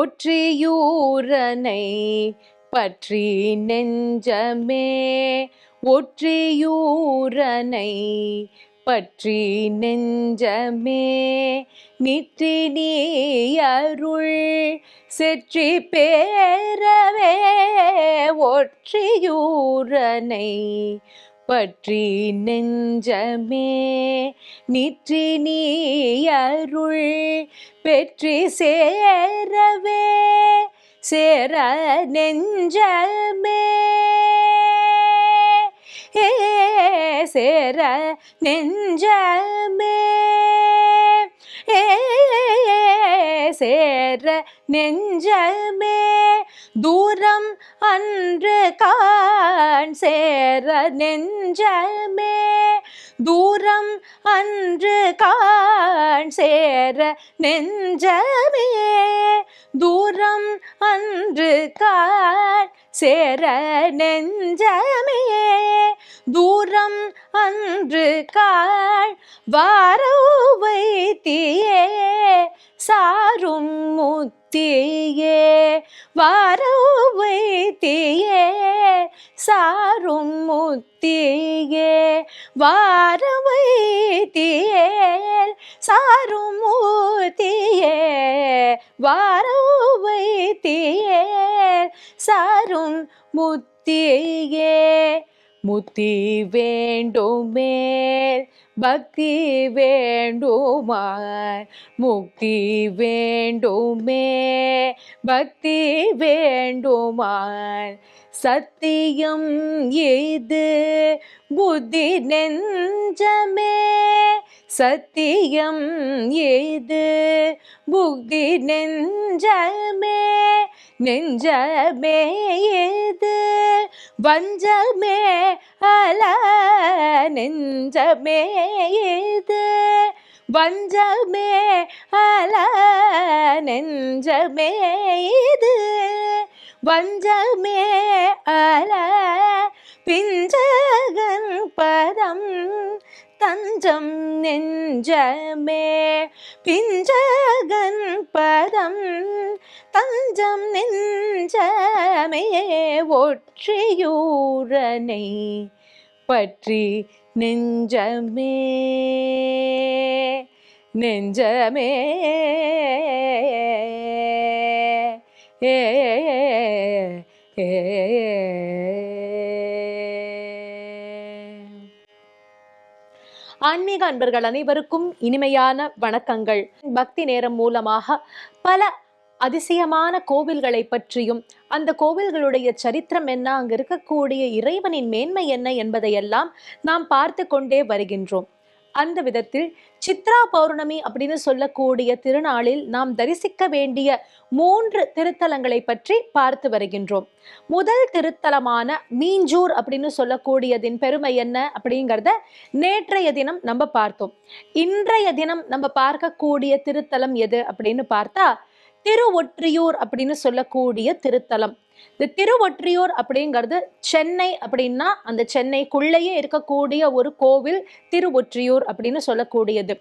ஒற்றியூரனை பற்றி நெஞ்சமே ஒற்றியூரனை பற்றி நெஞ்சமே நிற்றி நீ அருள் செற்றி பேரவே ஒற்றியூரனை பற்றி நெஞ்சமே நிற்றி நீ அருள் பெற்றி சேரவே சேர நெஞ்சமே. ஏ சேர நெஞ்சமே. ஏ சேர நெஞ்சமே. தூரம் அன்று கான் சேர நெஞ்சமே. தூரம் அன்று கான் சேர நெஞ்சமே. தூரம் அன்று கான் சேர நெஞ்சமே. தூரம் அன்று காள் வாரோ வைத்தியே. சாரும் முத்து வாரவை தீயே சாரும் முத்தியே வாரவை தீயேல் சாரும் முத்தியே வாரவை தீயேல் சாரும் முத்தியே. முத்தி வேண்டுமேல் பக்தி வேண்டுமாய் முக்தி வேண்டுமே பக்தி வேண்டுமாய் சத்தியம் இது புத்தி நெஞ்சமே சத்தியம் இது புத்தி நெஞ்சமே நெஞ்சமே இது வஞ்சமே அலா நெஞ்சமே ஏது வஞ்சமே அல நெஞ்சமே இது வஞ்சமே அல பிஞ்சகன் பதம் தஞ்சம் நெஞ்சமே பிஞ்சகன் பதம் தஞ்சம் நெஞ்சமே ஒற்றியூரனை பற்றி நெஞ்சமே நெஞ்சமே. ஏ ஆன்மீக அன்பர்கள் அனைவருக்கும் இனிமையான வணக்கங்கள். பக்தி நேரம் மூலமாக பல அதிசயமான கோவில்களை பற்றியும் அந்த கோவில்களுடைய சரித்திரம் என்ன அங்கு இருக்கக்கூடிய இறைவனின் மேன்மை என்ன என்பதையெல்லாம் நாம் பார்த்து கொண்டே வருகின்றோம். அந்த விதத்தில் சித்ரா பௌர்ணமி அப்படின்னு சொல்லக்கூடிய திருநாளில் நாம் தரிசிக்க வேண்டிய மூன்று திருத்தலங்களை பற்றி பார்த்து வருகின்றோம். முதல் திருத்தலமான மீஞ்சூர் அப்படின்னு சொல்லக்கூடியதின் பெருமை என்ன அப்படிங்கிறத நேற்றைய தினம் நம்ம பார்த்தோம். இன்றைய தினம் நம்ம பார்க்கக்கூடிய திருத்தலம் எது அப்படின்னு பார்த்தா திருவொற்றியூர் அப்படின்னு சொல்லக்கூடிய திருத்தலம். இந்த திருவொற்றியூர் அப்படிங்கிறது சென்னை அப்படின்னா அந்த சென்னைக்குள்ளேயே இருக்கக்கூடிய ஒரு கோவில் திருவொற்றியூர் அப்படின்னு சொல்லக்கூடியது.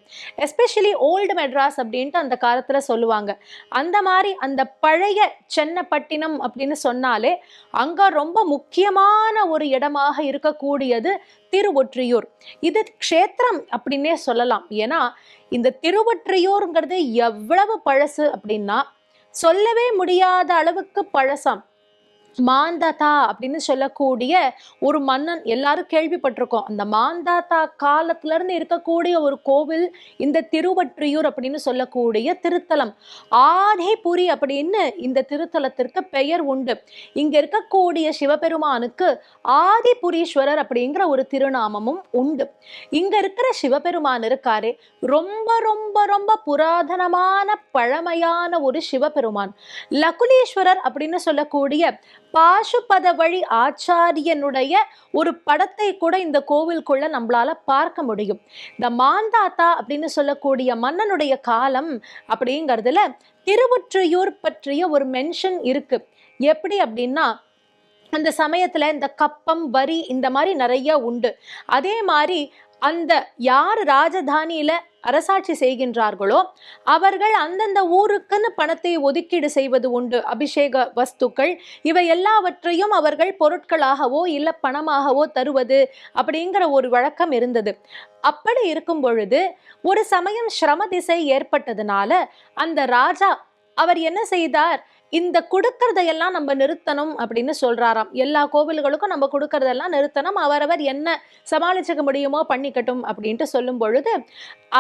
எஸ்பெஷலி ஓல்டு மெட்ராஸ் அப்படின்ட்டு அந்த காலத்தில் சொல்லுவாங்க. அந்த மாதிரி அந்த பழைய சென்னப்பட்டினம் அப்படின்னு சொன்னாலே அங்கே ரொம்ப முக்கியமான ஒரு இடமாக இருக்கக்கூடியது திருவொற்றியூர் இது க்ஷேத்திரம் அப்படின்னே சொல்லலாம். ஏன்னா இந்த திருவொற்றியூருங்கிறது எவ்வளவு பழசு அப்படின்னா சொல்லவே முடியாத அளவுக்கு பழசம். மாந்தாத்தா அப்படின்னு சொல்லக்கூடிய ஒரு மன்னன் எல்லாரும் கேள்விப்பட்டிருக்கோம். அந்த மாந்தாத்தா காலத்துல இருந்து இருக்கக்கூடிய ஒரு கோவில் இந்த திருவற்றியூர் அப்படின்னு சொல்லக்கூடிய திருத்தலம். ஆதிபுரி அப்படின்னு இந்த திருத்தலத்திற்கு பெயர் உண்டு. இங்க இருக்கக்கூடிய சிவபெருமானுக்கு ஆதிபுரீஸ்வரர் அப்படிங்கிற ஒரு திருநாமமும் உண்டு. இங்க இருக்கிற சிவபெருமான் இருக்காரு ரொம்ப ரொம்ப ரொம்ப புராதனமான பழமையான ஒரு சிவபெருமான். லகுலீஸ்வரர் அப்படின்னு சொல்லக்கூடிய பாசுபத வழி ஆச்சாரியனுடைய ஒரு படத்தை கூட இந்த கோவிலுக்குள்ள நம்மளால பார்க்க முடியும். இந்த மாந்தாத்தா அப்படின்னு சொல்லக்கூடிய மன்னனுடைய காலம் அப்படிங்கிறதுல திருவொற்றியூர் பற்றிய ஒரு மென்ஷன் இருக்கு. எப்படி அப்படின்னா அந்த சமயத்துல இந்த கப்பம் வரி இந்த மாதிரி நிறைய உண்டு. அதே மாதிரி அந்த யார் ராஜதானியில அரசாட்சி செய்கின்றார்களோ அவர்கள் அந்தந்த ஊருக்குன்னு பணத்தை ஒதுக்கீடு செய்வது உண்டு. அபிஷேக வஸ்துக்கள் இவை எல்லாவற்றையும் அவர்கள் பொருட்களாகவோ இல்லை பணமாகவோ தருவது அப்படிங்கிற ஒரு வழக்கம் இருந்தது. அப்படி இருக்கும் பொழுது ஒரு சமயம் சிரம திசை ஏற்பட்டதுனால அந்த ராஜா அவர் என்ன செய்தார்? இந்த கொடுக்கறதையெல்லாம் நம்ம நிறுத்தணும் அப்படின்னு சொல்றாராம். எல்லா கோவில்களுக்கும் நம்ம கொடுக்கறதெல்லாம் நிறுத்தணும். அவரவர் என்ன சமாளிச்சுக்க முடியுமோ பண்ணிக்கட்டும் அப்படின்ட்டு சொல்லும் பொழுது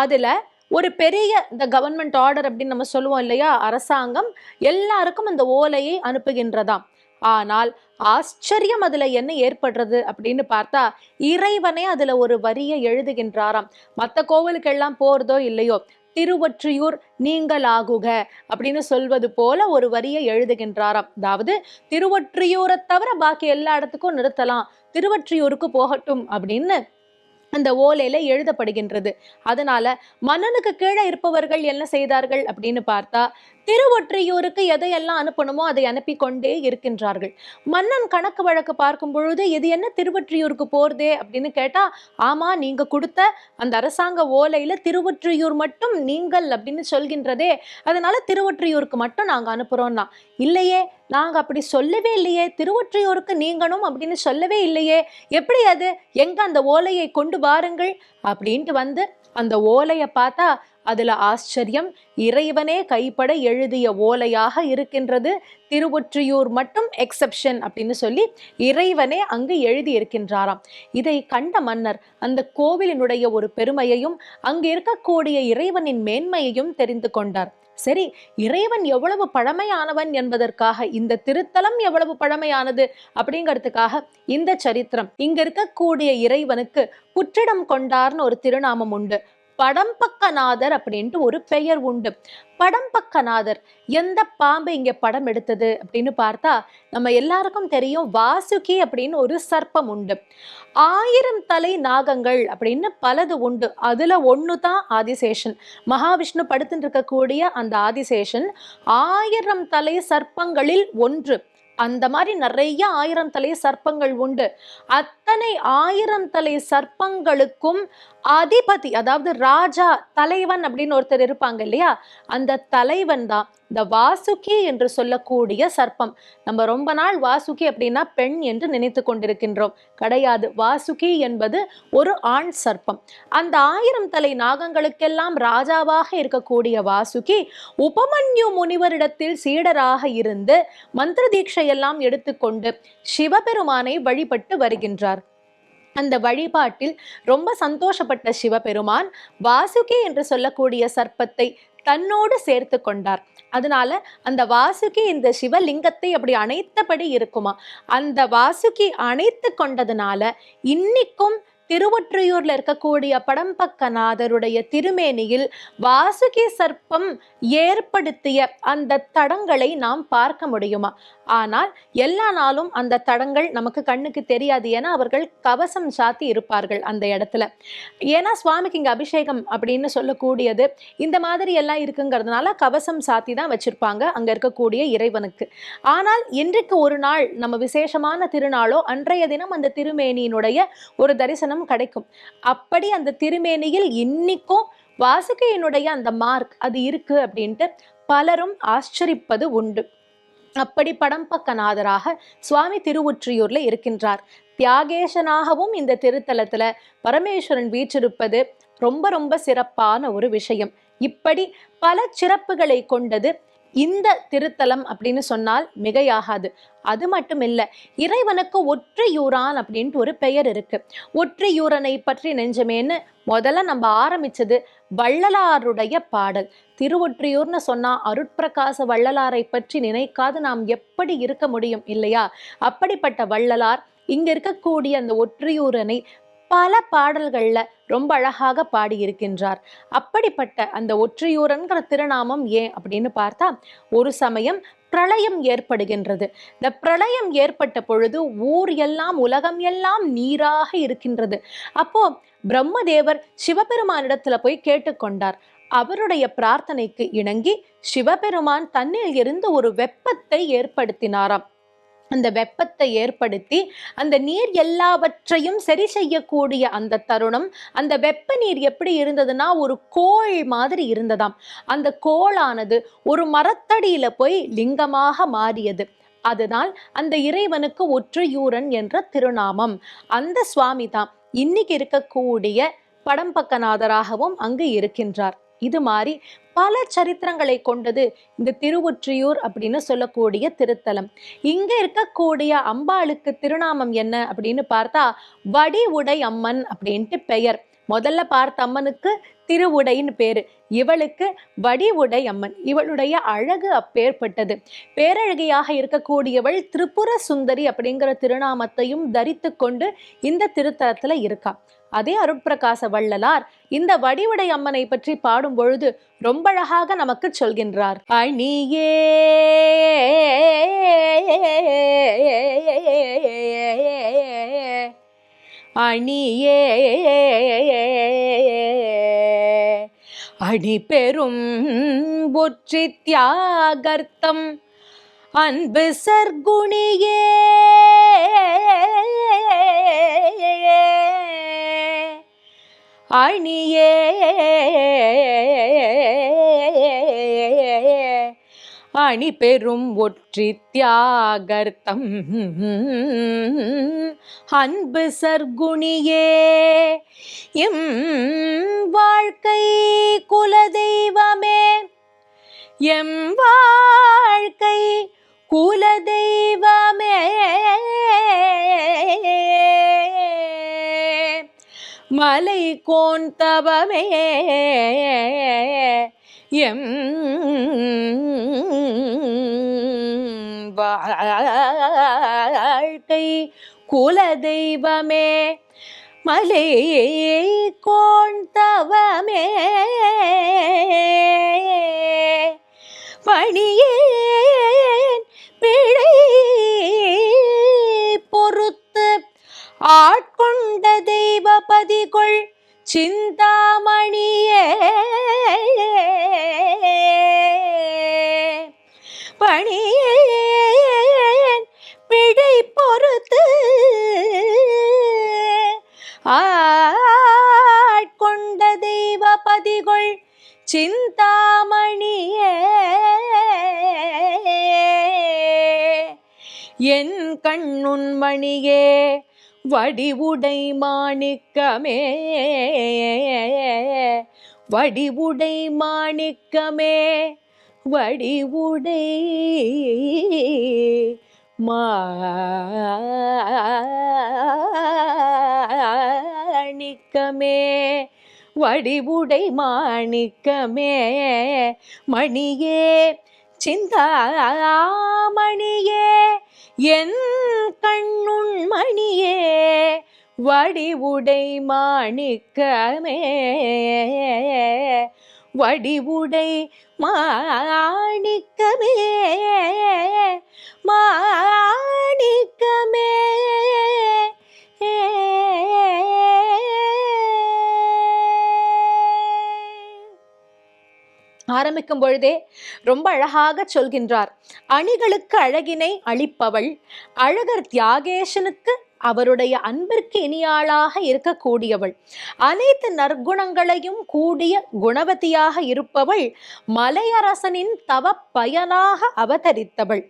அதுல ஒரு பெரிய இந்த கவர்மெண்ட் ஆர்டர் அப்படின்னு நம்ம சொல்லுவோம் இல்லையா? அரசாங்கம் எல்லாருக்கும் அந்த ஓலையை அனுப்புகின்றதாம். ஆனால் ஆச்சரியம் அதுல என்ன ஏற்படுறது அப்படின்னு பார்த்தா இறைவனே அதுல ஒரு வரியை எழுதுகின்றாராம். மற்ற கோவிலுக்கெல்லாம் போறதோ இல்லையோ திருவொற்றியூர் நீங்களாகுக அப்படின்னு சொல்வது போல ஒரு வரியை எழுதுகின்றாராம். அதாவது திருவொற்றியூரை தவிர பாக்கி எல்லா இடத்துக்கும் நிறுத்தலாம். திருவொற்றியூருக்கு போகட்டும் அப்படின்னு அந்த ஓலையில எழுதப்படுகின்றது. அதனால மன்னனுக்கு கீழே இருப்பவர்கள் என்ன செய்தார்கள் அப்படின்னு பார்த்தா திருவொற்றியூருக்கு எதையெல்லாம் அனுப்பணுமோ அதை அனுப்பி கொண்டே இருக்கின்றார்கள். மன்னன் கணக்கு வழக்கு பார்க்கும் பொழுது இது என்ன திருவொற்றியூருக்கு போறதே? அப்படின்னு கேட்டா ஆமா நீங்க கொடுத்த அந்த அரசாங்க ஓலையில திருவொற்றியூர் மட்டும் நீங்கள் அப்படின்னு சொல்கின்றதே. அதனால திருவொற்றியூருக்கு மட்டும் நாங்க அனுப்புறோம்னா இல்லையே நாங்கள் அப்படி சொல்லவே இல்லையே திருவொற்றியூருக்கு நீங்களும் அப்படின்னு சொல்லவே இல்லையே எப்படி அது? எங்க அந்த ஓலையை கொண்டு வாருங்கள்? அப்படின்ட்டு வந்து அந்த ஓலையை பார்த்தா அதுல ஆச்சரியம் இறைவனே கைப்பட எழுதிய ஓலையாக இருக்கின்றது திருவொற்றியூர் மட்டும் எக்ஸெப்ஷன் அப்படின்னு சொல்லி இறைவனே அங்கு எழுதி இருக்கின்றாராம் இதை கண்ட மன்னர் அந்த கோவிலினுடைய ஒரு பெருமையையும் அங்கு இருக்கக்கூடிய இறைவனின் மேன்மையையும் தெரிந்து கொண்டார். சரி இறைவன் எவ்வளவு பழமையானவன் என்பதற்காக இந்த திருத்தலம் எவ்வளவு பழமையானது அப்படிங்கிறதுக்காக இந்த சரித்திரம். இங்க இருக்கக்கூடிய இறைவனுக்கு புற்றிடம் கொண்டார்னு ஒரு திருநாமம் உண்டு. படம்பக்கநாதர் அப்படின்ட்டு ஒரு பெயர் உண்டு. படம்பக்கநாதர் எந்த பாம்பு இங்க படம் எடுத்தது அப்படின்னு பார்த்தா நம்ம எல்லாருக்கும் தெரியும் வாசுகி அப்படின்னு ஒரு சர்ப்பம் உண்டு. ஆயிரம் தலை நாகங்கள் அப்படின்னு பலது உண்டு. அதுல ஒன்று தான் ஆதிசேஷன். மகாவிஷ்ணு படுத்துட்டு இருக்கக்கூடிய அந்த ஆதிசேஷன் ஆயிரம் தலை சர்ப்பங்களில் ஒன்று. அந்த மாதிரி நிறைய ஆயிரம் தலை சர்ப்பங்கள் உண்டு. அத்தனை ஆயிரம் தலை சர்ப்பங்களுக்கும் அதிபதி அதாவது ராஜா தலைவன் அப்படின்னு ஒருத்தர் இருப்பாங்க இல்லையா? அந்த தலைவன் தான். இந்த வாசுகி என்று சொல்லக்கூடிய சர்ப்பம். நம்ம ரொம்ப நாள் வாசுகி அப்படின்னா பெண் என்று நினைத்து கொண்டிருக்கின்றோம். கிடையாது. வாசுகி என்பது ஒரு ஆண் சர்ப்பம். அந்த ஆயிரம் தலை நாகங்களுக்கெல்லாம் ராஜாவாக இருக்கக்கூடிய வாசுகி உபமன்யு முனிவரிடத்தில் சீடராக இருந்து மந்திர தீட்சையெல்லாம் எடுத்துக்கொண்டு சிவபெருமானை வழிபட்டு வருகின்றார். அந்த வழிபாட்டில் ரொம்ப சந்தோஷப்பட்ட சிவபெருமான் வாசுகி என்று சொல்லக்கூடிய சர்ப்பத்தை தன்னோடு சேர்த்து கொண்டார். அதனால அந்த வாசுகி இந்த சிவலிங்கத்தை அப்படி அணைத்தபடி இருக்குமா? அந்த வாசுகி அணைத்து கொண்டதுனால இன்னைக்கும் திருவொற்றியூர்ல இருக்கக்கூடிய படம்பக்கநாதருடைய திருமேனியில் வாசுகி சர்ப்பம் ஏற்படுத்திய அந்த தடங்களை நாம் பார்க்க முடியுமா? ஆனால் எல்லா நாளும் அந்த தடங்கள் நமக்கு கண்ணுக்கு தெரியாது ஏன்னா அவர்கள் கவசம் சாத்தி இருப்பார்கள் அந்த இடத்துல. ஏன்னா சுவாமிக்கு இங்கே அபிஷேகம் அப்படின்னு சொல்லக்கூடியது இந்த மாதிரி எல்லாம் இருக்குங்கிறதுனால கவசம் சாத்தி தான் வச்சிருப்பாங்க அங்கே இருக்கக்கூடிய இறைவனுக்கு. ஆனால் இன்றைக்கு ஒரு நாள் நம்ம விசேஷமான திருநாளோ அன்றைய தினம் அந்த திருமேனியினுடைய ஒரு தரிசனம் கிடைக்கும். அப்படி அந்த திருமேனியில் இன்னிக்கும் வாசுகையினுடைய அந்த மார்க் அது இருக்கு அப்படின்ட்டு பலரும் ஆச்சரிப்பது உண்டு. அப்படி படம்பக்கநாதராக சுவாமி திருவொற்றியூர்ல இருக்கின்றார். தியாகேசனாகவும் இந்த திருத்தலத்துல பரமேஸ்வரன் வீற்றிருப்பது ரொம்ப ரொம்ப சிறப்பான ஒரு விஷயம். இப்படி பல சிறப்புகளை கொண்டது இந்த திருத்தலம் அப்படின்னு சொன்னால் மிகையாகாது. அது மட்டும் இல்லை இறைவனுக்கு ஒற்றையூரான் அப்படின்ட்டு ஒரு பெயர் இருக்கு. ஒற்றையூரனை பற்றி நெஞ்சமேன்னு முதல்ல நம்ம ஆரம்பிச்சது வள்ளலாருடைய பாடல். திருவொற்றியூர்னு சொன்னா அருட்பிரகாச வள்ளலாரை பற்றி நினைக்காது நாம் எப்படி இருக்க முடியும் இல்லையா? அப்படிப்பட்ட வள்ளலார் இங்க இருக்கக்கூடிய அந்த ஒற்றியூரனை பல பாடல்களில் ரொம்ப அழகாக பாடியிருக்கின்றார். அப்படிப்பட்ட அந்த ஒற்றையூரன்கிற திருநாமம் ஏன் அப்படின்னு பார்த்தா ஒரு சமயம் பிரளயம் ஏற்படுகின்றது. இந்த பிரளயம் ஏற்பட்ட பொழுது ஊர் எல்லாம் உலகம் எல்லாம் நீராக இருக்கின்றது. அப்போ பிரம்மதேவர் சிவபெருமானிடத்துல போய் கேட்டுக்கொண்டார். அவருடைய பிரார்த்தனைக்கு இணங்கி சிவபெருமான் தன்னில் இருந்து ஒரு வெப்பத்தை ஏற்படுத்தினாராம். அந்த வெப்பத்தை ஏற்படுத்தி அந்த நீர் எல்லாவற்றையும் சரி செய்யக்கூடிய அந்த தருணம் அந்த வெப்ப நீர் எப்படி இருந்ததுன்னா ஒரு கோள் மாதிரி இருந்ததாம். அந்த கோளானது ஒரு மரத்தடியில போய் லிங்கமாக மாறியது. அதனால் அந்த இறைவனுக்கு ஒற்றையூரன் என்ற திருநாமம். அந்த சுவாமி தான் இன்னைக்கு இருக்கக்கூடிய படம்பக்கநாதராகவும் அங்கு இருக்கின்றார். இது மாதிரி பல சரித்திரங்களை கொண்டது இந்த திருவொற்றியூர் அப்படின்னு சொல்லக்கூடிய திருத்தலம். இங்க இருக்கக்கூடிய அம்பாளுக்கு திருநாமம் என்ன அப்படின்னு பார்த்தா வடி உடை அம்மன் அப்படின்ட்டு பெயர். முதல்ல பார்த்த அம்மனுக்கு திருவுடைன்னு பேரு. இவளுக்கு வடிவுடை அம்மன். இவளுடைய அழகு அப்பேற்பட்டது. பேரழகியாக இருக்கக்கூடியவள் திரிபுர சுந்தரி அப்படிங்கிற திருநாமத்தையும் தரித்து கொண்டு இந்த திருத்தலத்துல இருக்கா. அதே அருட்பிரகாச வள்ளலார் இந்த வடிவடை அம்மனை பற்றி பாடும் பொழுது ரொம்ப அழகாக நமக்கு சொல்கின்றார். அணியே அணியே அணி பெரும் புற்றி தியாகர்த்தம் அன்பு சர்க்குணியே அணியே. அணி பெரும் ஒற்றி தியாகர்த்தம். அன்பு சர்க்குணியே எம் வாழ்க்கை குலதெய்வமே. எம் வா குலதெய்வமே. மலை கோன் தவமே. எம் வாழ்க்கை குலதெய்வமே. மலை கோன் தவமே. பணியேன் ஆட்கொண்ட தெய்வ வடிவுடை மாணிக்கமே வடிவுடை மாணிக்கமே. வடிவுடை மாணிக்கமே வடிவுடை மாணிக்கமே மணியே சிந்தாமணியே என் கண்ணுண் மணியே வடிவுடை மாணிக்கமே வடிவுடை மாணிக்கமே மாணிக்கமே ஆரம்பிக்கும் பொழுதே ரொம்ப அழகாக சொல்கின்றார். அணிகளுக்கு அழகினை அளிப்பவள் அழகர் தியாகேசனுக்கு அவருடைய அன்பிற்கு இனியாளாக இருக்கக்கூடியவள். அனைத்து நற்குணங்களையும் கூடிய குணவதியாக இருப்பவள் மலையரசனின் தவ பயனாக அவதரித்தவள்.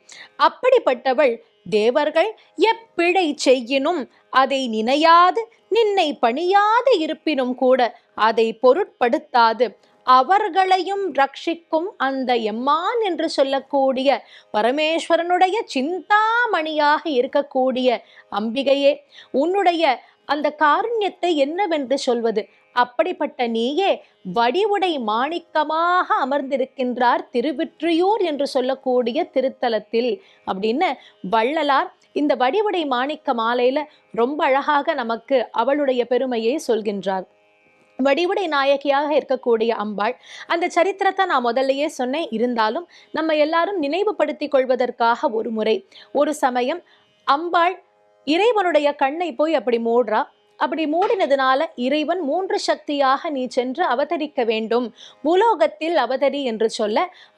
அப்படிப்பட்டவள் தேவர்கள் எப்பிழை செய்யினும் அதை நினையாது நின்னை பணியாது இருப்பினும் கூட அதை பொருட்படுத்தாது. அவர்களையும் ரட்சிக்கும் அந்த எம்மான் என்று சொல்லக்கூடிய பரமேஸ்வரனுடைய சிந்தாமணியாக இருக்கக்கூடிய அம்பிகையே உன்னுடைய அந்த காருண்யத்தை என்னவென்று சொல்வது? அப்படிப்பட்ட நீயே வடிவுடை மாணிக்கமாக அமர்ந்திருக்கின்றார் திருவிற்றியூர் என்று சொல்லக்கூடிய திருத்தலத்தில் அப்படின்னு வள்ளலார் இந்த வடிவுடை மாணிக்க மாலையில ரொம்ப அழகாக நமக்கு அவளுடைய பெருமையை சொல்கின்றார். வடிவுடை நாயகியாக இருக்கக்கூடிய அம்பாள். அந்த சரித்திரத்தை நான் முதல்லயே சொன்னேன். இருந்தாலும் நம்ம எல்லாரும் நினைவுபடுத்தி கொள்வதற்காக ஒரு முறை ஒரு சமயம் அம்பாள் இறைவனுடைய கண்ணை போய் அப்படி மூடுறா. அப்படி மூடினதுனால இறைவன் மூன்று சக்தியாக நீ சென்று அவதரிக்க வேண்டும். பூலோகத்தில் அவதரி என்று சொல்ல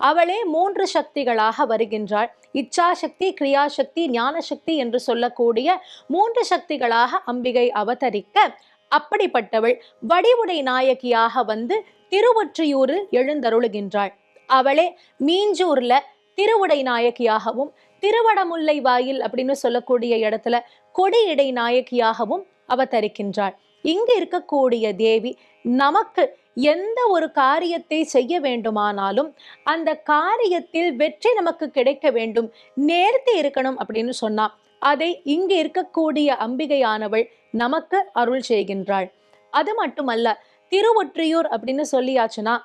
அவளே மூன்று சக்திகளாக வருகின்றாள். இச்சாசக்தி கிரியாசக்தி ஞானசக்தி என்று சொல்லக்கூடிய மூன்று சக்திகளாக அம்பிகை அவதரிக்க அப்படிப்பட்டவள் வடிவுடை நாயகியாக வந்து திருவொற்றியூர் எழுந்தருளுகின்றாள். அவளே மீஞ்சூர்ல திருவுடை நாயகியாகவும் திருவடமுல்லை வாயில் அப்படின்னு சொல்லக்கூடிய இடத்துல கொடியிடை நாயகியாகவும் அவதரிக்கின்றாள். இங்கு இருக்கக்கூடிய தேவி நமக்கு எந்த ஒரு காரியத்தை செய்ய வேண்டுமானாலும் அந்த காரியத்தில் வெற்றி நமக்கு கிடைக்க வேண்டும் நேர்த்தி இருக்கணும் அப்படின்னு சொன்னான் அதை இங்கு இருக்கக்கூடிய அம்பிகையானவள் நமக்கு அருள் செய்கின்றாள். அது மட்டுமல்ல திருவொற்றியூர் அப்படின்னு சொல்லியாச்சுன்னா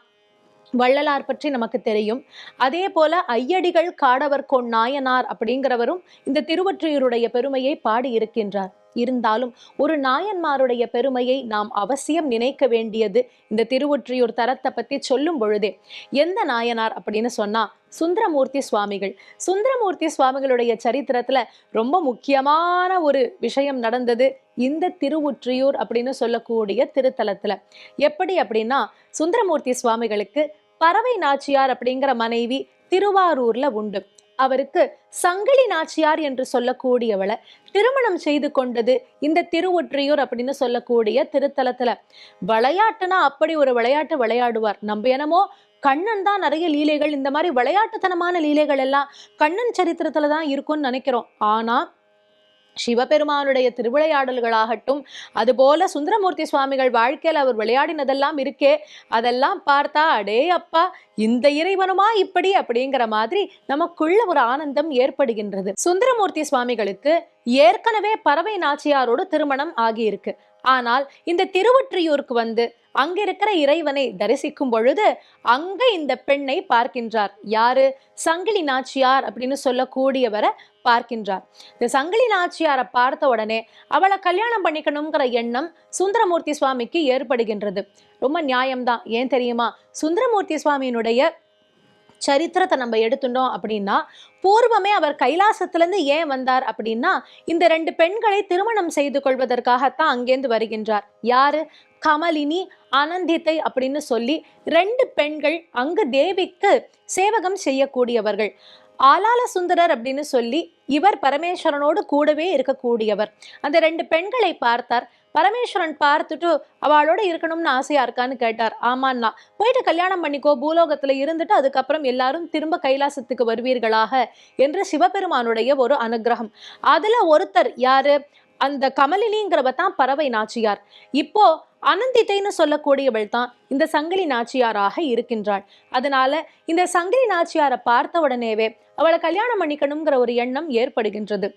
வள்ளலார் பற்றி நமக்கு தெரியும். அதே போல ஐயடிகள் காடவர் கொன் நாயனார் அப்படிங்கிறவரும் இந்த திருவொற்றியூருடைய பெருமையை பாடியிருக்கின்றார். இருந்தாலும் ஒரு நாயன்மாருடைய பெருமையை நாம் அவசியம் நினைக்க வேண்டியது இந்த திருவொற்றியூர் தரத்தை பத்தி சொல்லும் பொழுதே எந்த நாயனார் அப்படின்னு சொன்னா சுந்தரமூர்த்தி சுவாமிகள். சுந்தரமூர்த்தி சுவாமிகளுடைய சரித்திரத்துல ரொம்ப முக்கியமான ஒரு விஷயம் நடந்தது இந்த திருவுற்றியூர் அப்படின்னு சொல்லக்கூடிய திருத்தலத்துல. எப்படி அப்படின்னா சுந்தரமூர்த்தி சுவாமிகளுக்கு பறவை நாச்சியார் அப்படிங்கிற மனைவி திருவாரூர்ல உண்டு. அவருக்கு சங்கிலி நாச்சியார் என்று சொல்லக்கூடியவளை திருமணம் செய்து கொண்டது இந்த திருவொற்றியூர் அப்படின்னு சொல்லக்கூடிய திருத்தலத்துல. விளையாட்டுனா அப்படி ஒரு விளையாட்டு விளையாடுவார். நம்ம என்னமோ கண்ணன் தான் நிறைய லீலைகள் இந்த மாதிரி விளையாட்டுத்தனமான லீலைகள் எல்லாம் கண்ணன் சரித்திரத்துல தான் இருக்கும்னு நினைக்கிறோம். ஆனா சிவபெருமானுடைய திருவிளையாடல்களாகட்டும் அதுபோல சுந்தரமூர்த்தி சுவாமிகள் வாழ்க்கையில் அவர் விளையாடினதெல்லாம் இருக்கே அதெல்லாம் பார்த்தா அடே அப்பா இந்த இறைவனுமா இப்படி அப்படிங்கிற மாதிரி நமக்குள்ள ஒரு ஆனந்தம் ஏற்படுகின்றது. சுந்தரமூர்த்தி சுவாமிகளுக்கு ஏற்கனவே பறவை நாச்சியாரோடு திருமணம் ஆகியிருக்கு. ஆனால் இந்த திருவொற்றியூருக்கு வந்து அங்க இருக்கிற இறைவனை தரிசிக்கும் பொழுது அங்க இந்த பெண்ணை பார்க்கின்றார். யாரு? சங்கிலி நாச்சியார் அப்படின்னு சொல்லக்கூடியவரை பார்க்கின்றார். இந்த சங்கிலி நாச்சியாரை பார்த்த உடனே அவளை கல்யாணம் பண்ணிக்கணுங்கிற எண்ணம் சுந்தரமூர்த்தி சுவாமிக்கு ஏற்படுகின்றது. ரொம்ப நியாயம்தான். ஏன் தெரியுமா? சுந்தரமூர்த்தி சுவாமியினுடைய சரித்திரத்தை நம்ம எடுத்துட்டோம் அப்படின்னா பூர்வமே அவர் கைலாசத்திலேருந்து ஏன் வந்தார் அப்படின்னா இந்த ரெண்டு பெண்களை திருமணம் செய்து கொள்வதற்காகத்தான் அங்கேருந்து வருகின்றார். யாரு? கமலினி அனந்தித்தை அப்படின்னு சொல்லி ரெண்டு பெண்கள் அங்கு தேவிக்கு சேவகம் செய்யக்கூடியவர்கள். ஆலால சுந்தரர் அப்படின்னு சொல்லி இவர் பரமேஸ்வரனோடு கூடவே இருக்கக்கூடியவர். அந்த ரெண்டு பெண்களை பார்த்தார். பரமேஸ்வரன் பார்த்துட்டு அவளோட இருக்கணும்னு ஆசையா இருக்கான்னு கேட்டார். ஆமான்னா போயிட்டு கல்யாணம் பண்ணிக்கோ பூலோகத்துல இருந்துட்டு அதுக்கப்புறம் எல்லாரும் திரும்ப கைலாசத்துக்கு வருவீர்களாக என்று சிவபெருமானுடைய ஒரு அனுகிரகம். அதுல ஒருத்தர் யாரு? அந்த கமலினிங்கிறவ தான் பறவை நாச்சியார். இப்போ அனந்தித்தைன்னு சொல்லக்கூடியவள் தான் இந்த சங்கிலி நாச்சியாராக இருக்கின்றாள். அதனால இந்த சங்கிலி நாச்சியாரை பார்த்த உடனேவே அவளை கல்யாணம் பண்ணிக்கணுங்கிற ஒரு எண்ணம் ஏற்படுகின்றது.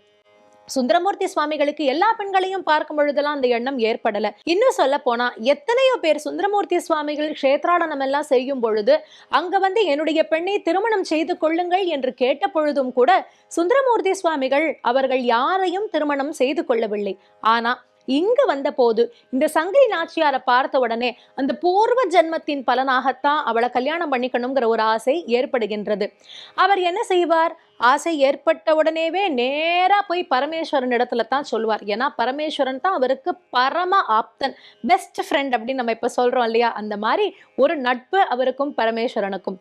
சுந்தரமூர்த்தி சுவாமிகளுக்கு எல்லா பெண்களையும் பார்க்கும் பொழுதெல்லாம் அந்த எண்ணம் ஏற்படல. இன்னும் சொல்ல போனா எத்தனையோ பேர் சுந்தரமூர்த்தி சுவாமிகள் கஷேத்ராடனம் எல்லாம் செய்யும் பொழுது அங்க வந்து என்னுடைய பெண்ணை திருமணம் செய்து கொள்ளுங்கள் என்று கேட்ட பொழுதும் கூட சுந்தரமூர்த்தி சுவாமிகள் அவர்கள் யாரையும் திருமணம் செய்து கொள்ளவில்லை. ஆனா இங்கு வந்த போது இந்த சங்கிலி நாச்சியாரை பார்த்த உடனே அந்த பூர்வ ஜென்மத்தின் பலனாகத்தான் அவளை கல்யாணம் பண்ணிக்கணுங்கிற ஒரு ஆசை ஏற்படுகின்றது. அவர் என்ன செய்வார்? ஆசை ஏற்பட்ட உடனேவே நேரா போய் பரமேஸ்வரன் இடத்துல தான் சொல்லுவார் ஏன்னா பரமேஸ்வரன் தான் அவருக்கு பரம ஆப்தன் பெஸ்ட் ஃப்ரெண்ட் அப்படின்னு நம்ம இப்ப சொல்றோம் இல்லையா? அந்த மாதிரி ஒரு நட்பு அவருக்கும் பரமேஸ்வரனுக்கும்.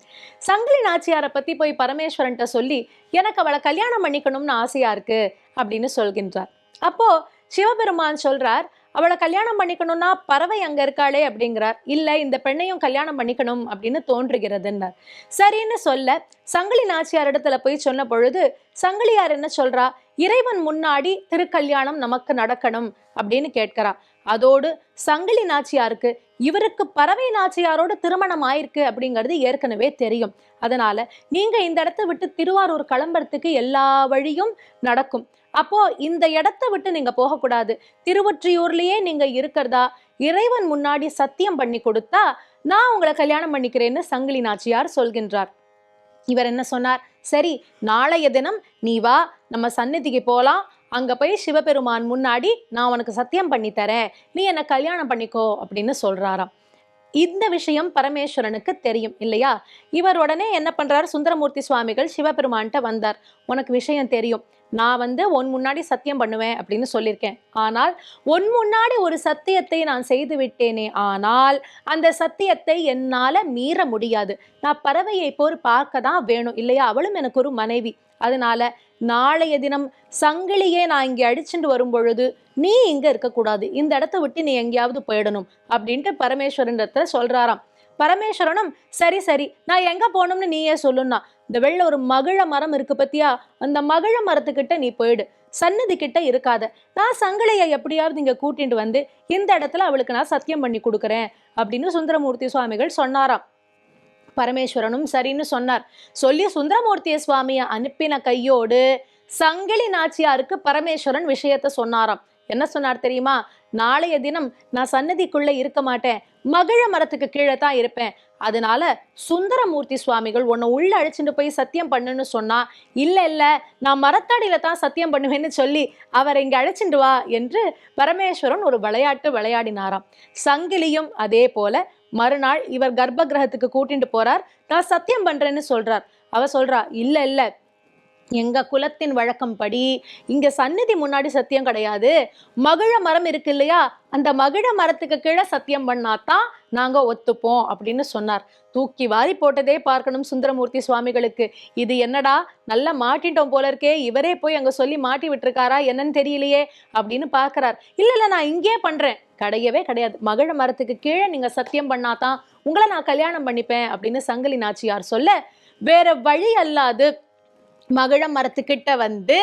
சங்கிலி நாச்சியாரை பத்தி போய் பரமேஸ்வரன்ட்ட சொல்லி எனக்கு அவளை கல்யாணம் பண்ணிக்கணும்னு ஆசையா இருக்கு? அப்படின்னு சொல்கின்றார். அப்போ சிவபெருமான் சொல்றார் அவளை கல்யாணம் பண்ணிக்கணும்னா பறவை அங்க இருக்காளே அப்படிங்கிறார். இல்ல இந்த பெண்ணையும் கல்யாணம் பண்ணிக்கணும் அப்படின்னு தோன்றுகிறதுன்னார் சரின்னு சொல்ல சங்கிலி நாச்சியார் இடத்துல போய் சொன்ன பொழுது சங்கிலியார் என்ன சொல்றா? இறைவன் முன்னாடி திருக்கல்யாணம் நமக்கு நடக்கணும் அப்படின்னு கேட்கிறா. அதோடு சங்கிலி நாச்சியாருக்கு இவருக்கு பறவை நாச்சியாரோட திருமணம் ஆயிருக்கு அப்படிங்கிறது ஏற்கனவே தெரியும். அதனால நீங்க இந்த இடத்த விட்டு திருவாரூர் கிளம்புறதுக்கு எல்லா வழியும் நடக்கும். அப்போ இந்த இடத்த விட்டு நீங்க போகக்கூடாது. திருவொற்றியூர்லயே நீங்க இருக்கிறதா? இறைவன் முன்னாடி சத்தியம் பண்ணி கொடுத்தா நான் உங்களை கல்யாணம் பண்ணிக்கிறேன்னு சங்கிலி நாச்சியார் சொல்கின்றார். இவர் என்ன சொன்னார்? சரி நாளைய தினம் நீ வா நம்ம சந்நிதிக்கு போகலாம் அங்க போய் சிவபெருமான் முன்னாடி நான் உனக்கு சத்தியம் பண்ணி தரேன். நீ என்ன கல்யாணம் பண்ணிக்கோ அப்படின்னு சொல்றாராம். இந்த விஷயம் பரமேஸ்வரனுக்கு தெரியும் இல்லையா? இவர் உடனே என்ன பண்றாரு? சுந்தரமூர்த்தி சுவாமிகள் சிவபெருமான்கிட்ட வந்தார். உனக்கு விஷயம் தெரியும். நான் வந்து உன் முன்னாடி சத்தியம் பண்ணுவேன் அப்படின்னு சொல்லியிருக்கேன். ஆனால் உன் முன்னாடி ஒரு சத்தியத்தை நான் செய்து விட்டேனே ஆனால் அந்த சத்தியத்தை என்னால் மீற முடியாது. நான் பறவையை போர் பார்க்க தான் வேணும் இல்லையா? அவளும் எனக்கு ஒரு மனைவி. அதனால நாளைய தினம் சங்கிலியே நான் இங்கே அடிச்சுட்டு வரும் பொழுது நீ இங்கே இருக்கக்கூடாது. இந்த இடத்த விட்டு நீ எங்கேயாவது போயிடணும் அப்படின்ட்டு பரமேஸ்வரன்றத சொல்கிறாராம் பரமேஸ்வரனும் சரி சரி நான் எங்கே போகணும்னு நீயே சொல்லுன்னா இந்த வெள்ள ஒரு மகிழ மரம் இருக்கு பத்தியா? அந்த மகிழ மரத்துக்கிட்ட நீ போயிடு. சன்னதி கிட்ட இருக்காத. நான் சங்கலையை எப்படியாவது இங்க கூட்டிட்டு வந்து இந்த இடத்துல அவளுக்கு நான் சத்தியம் பண்ணி கொடுக்குறேன் அப்படின்னு சுந்தரமூர்த்தி சுவாமிகள் சொன்னாராம். பரமேஸ்வரனும் சரின்னு சொன்னார். சொல்லி சுந்தரமூர்த்திய சுவாமியை அனுப்பின கையோடு சங்கிலி நாச்சியாருக்கு பரமேஸ்வரன் விஷயத்த சொன்னாராம். என்ன சொன்னார் தெரியுமா? நாளைய தினம் நான் சன்னதிக்குள்ள இருக்க மாட்டேன். மகிழ மரத்துக்கு கீழே தான் இருப்பேன். அதனால சுந்தரமூர்த்தி சுவாமிகள் உன்னை உள்ள அழைச்சிட்டு போய் சத்தியம் பண்ணுன்னு சொன்னா இல்லை இல்லை நான் மரத்தடியில தான் சத்தியம் பண்ணுவேன்னு சொல்லி அவரை இங்கே அழைச்சிட்டு வா என்று பரமேஸ்வரன் ஒரு விளையாட்டு விளையாடினாராம். சங்கிலியும் அதே போல மறுநாள் இவர் கர்ப்ப கிரகத்துக்கு கூட்டிட்டு போறார். நான் சத்தியம் பண்றேன்னு சொல்றார். அவ சொல்றா இல்லை இல்லை எங்கள் குலத்தின் வழக்கம் படி சந்நிதி முன்னாடி சத்தியம் கிடையாது. மகிழ மரம் இருக்கு இல்லையா? அந்த மகிழ மரத்துக்கு கீழே சத்தியம் பண்ணாதான் நாங்கள் ஒத்துப்போம் அப்படின்னு சொன்னார். தூக்கி வாரி போட்டதே பார்க்கணும் சுந்தரமூர்த்தி சுவாமிகளுக்கு. இது என்னடா? நல்லா மாட்டிட்டோம் போல இருக்கே. இவரே போய் அங்கே சொல்லி மாட்டி விட்டுருக்காரா? என்னன்னு தெரியலையே அப்படின்னு பார்க்குறார். இல்லை இல்லை நான் இங்கே பண்ணுறேன் கிடையவே கிடையாது. மகிழ மரத்துக்கு கீழே நீங்கள் சத்தியம் பண்ணாதான் உங்களை நான் கல்யாணம் பண்ணிப்பேன் அப்படின்னு சங்கிலி நாச்சியார் சொல்ல வேற வழி அல்லாது மகிழ மரத்துக்கிட்ட வந்து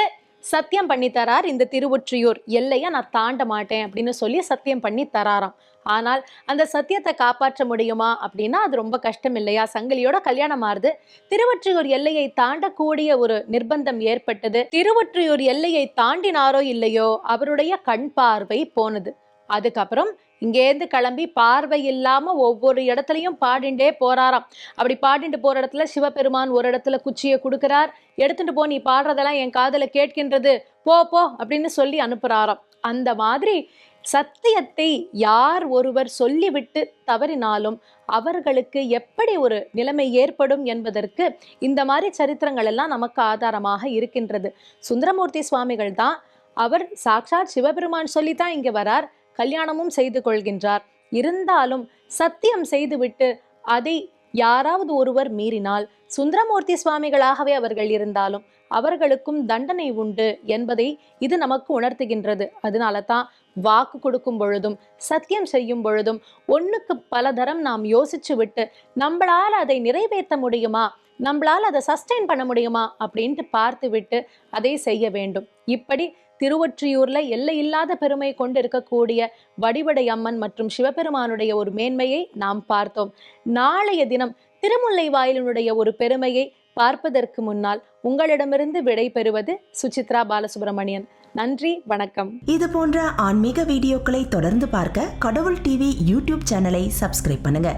சத்தியம் பண்ணி தரார் இந்த திருவொற்றியூர். எல்லையை நான் தாண்ட மாட்டேன் அப்படின்னு சொல்லி சத்தியம் பண்ணி தராராம். ஆனால் அந்த சத்தியத்தை காப்பாற்ற முடியுமா அப்படின்னா அது ரொம்ப கஷ்டம் இல்லையா? சங்கிலியோட கல்யாணம் ஆறுது. திருவொற்றியூர் எல்லையை தாண்டக்கூடிய ஒரு நிர்பந்தம் ஏற்பட்டது. திருவொற்றியூர் எல்லையை தாண்டினாரோ இல்லையோ அவருடைய கண் பார்வை போனது. அதுக்கப்புறம் இங்கேருந்து கிளம்பி பார்வை இல்லாம ஒவ்வொரு இடத்துலையும் பாடிண்டே போறாராம். அப்படி பாடிட்டு போற இடத்துல சிவபெருமான் ஒரு இடத்துல குச்சியை கொடுக்கிறார். எடுத்துட்டு போ நீ பாடுறதெல்லாம் என் காதில் கேட்கின்றது. போ போ அப்படின்னு சொல்லி அனுப்புறாராம். அந்த மாதிரி சத்தியத்தை யார் ஒருவர் சொல்லிவிட்டு தவறினாலும் அவர்களுக்கு எப்படி ஒரு நிலைமை ஏற்படும் என்பதற்கு இந்த மாதிரி சரித்திரங்கள் எல்லாம் நமக்கு ஆதாரமாக இருக்கின்றது. சுந்தரமூர்த்தி சுவாமிகள் தான் அவர் சாக்ஷாத் சிவபெருமான் சொல்லித்தான் இங்கே வரார். கல்யாணமும் செய்து கொள்கின்றார். இருந்தாலும் சத்தியம் செய்துவிட்டு அதை யாராவது ஒருவர் மீறினால் சுந்தரமூர்த்தி சுவாமிகளாகவே அவர்கள் இருந்தாலும் அவர்களுக்கும் தண்டனை உண்டு என்பதை இது நமக்கு உணர்த்துகின்றது. அதனால தான் வாக்கு கொடுக்கும் பொழுதும் சத்தியம் செய்யும் பொழுதும் ஒன்றுக்கு பல தரம் நாம் யோசிச்சு விட்டு நம்மளால் அதை நிறைவேற்ற முடியுமா? நம்மளால் அதை சஸ்டெயின் பண்ண முடியுமா? அப்படின்ட்டு பார்த்து விட்டு அதை செய்ய வேண்டும். இப்படி திருவொற்றியூர்ல எல்லையில்லாத பெருமை கொண்டு இருக்கக்கூடிய வடிவடை அம்மன் மற்றும் சிவபெருமானுடைய ஒரு மேன்மையை நாம் பார்த்தோம். நாளைய தினம் திருமுல்லை வாயிலினுடைய ஒரு பெருமையை பார்ப்பதற்கு முன்னால் உங்களிடமிருந்து விடை பெறுவது சுசித்ரா பாலசுப்ரமணியன். நன்றி வணக்கம். இது போன்ற ஆன்மீக வீடியோக்களை தொடர்ந்து பார்க்க கடவுள் டிவி யூடியூப் சேனலை சப்ஸ்கிரைப் பண்ணுங்க.